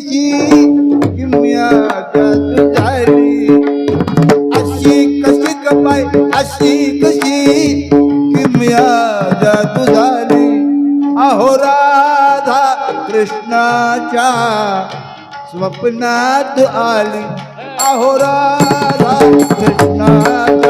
जी किमयात झाली अशी कशी कपाय अशी कशी किमयात झाली अहो राधा कृष्णाच्या स्वप्नात आली. अहोराधा कृष्णाच्या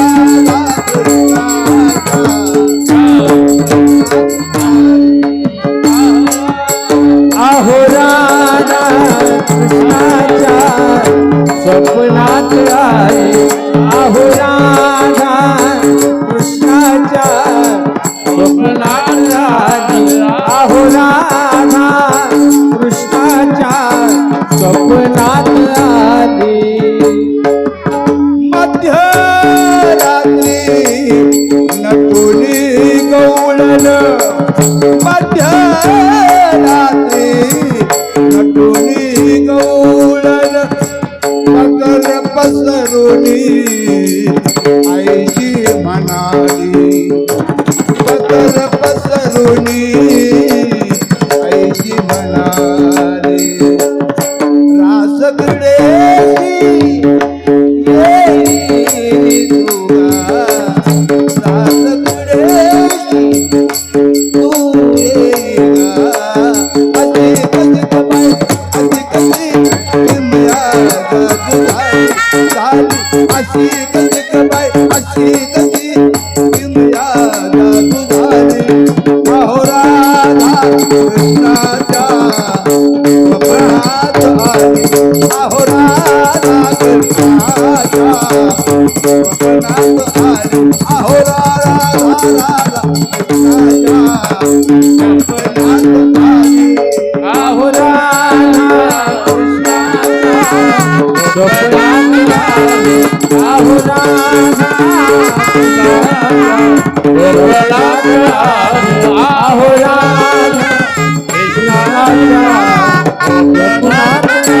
मध्यरात्री नटुनी गौळन मगर पसरुनी आईची म्हणाली मगर पसरुनी அசி कृष्ण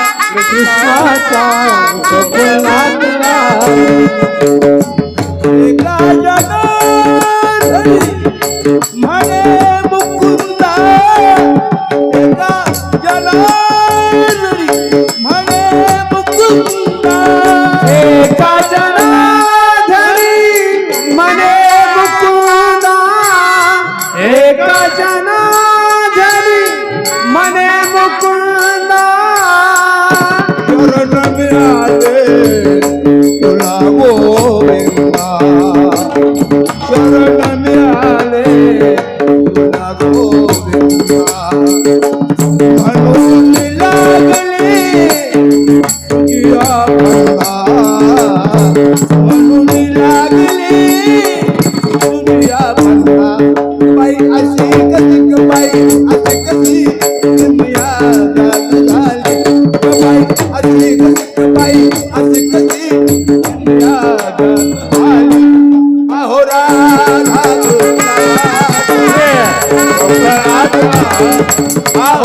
कृष्णाचा सपनातला Ah.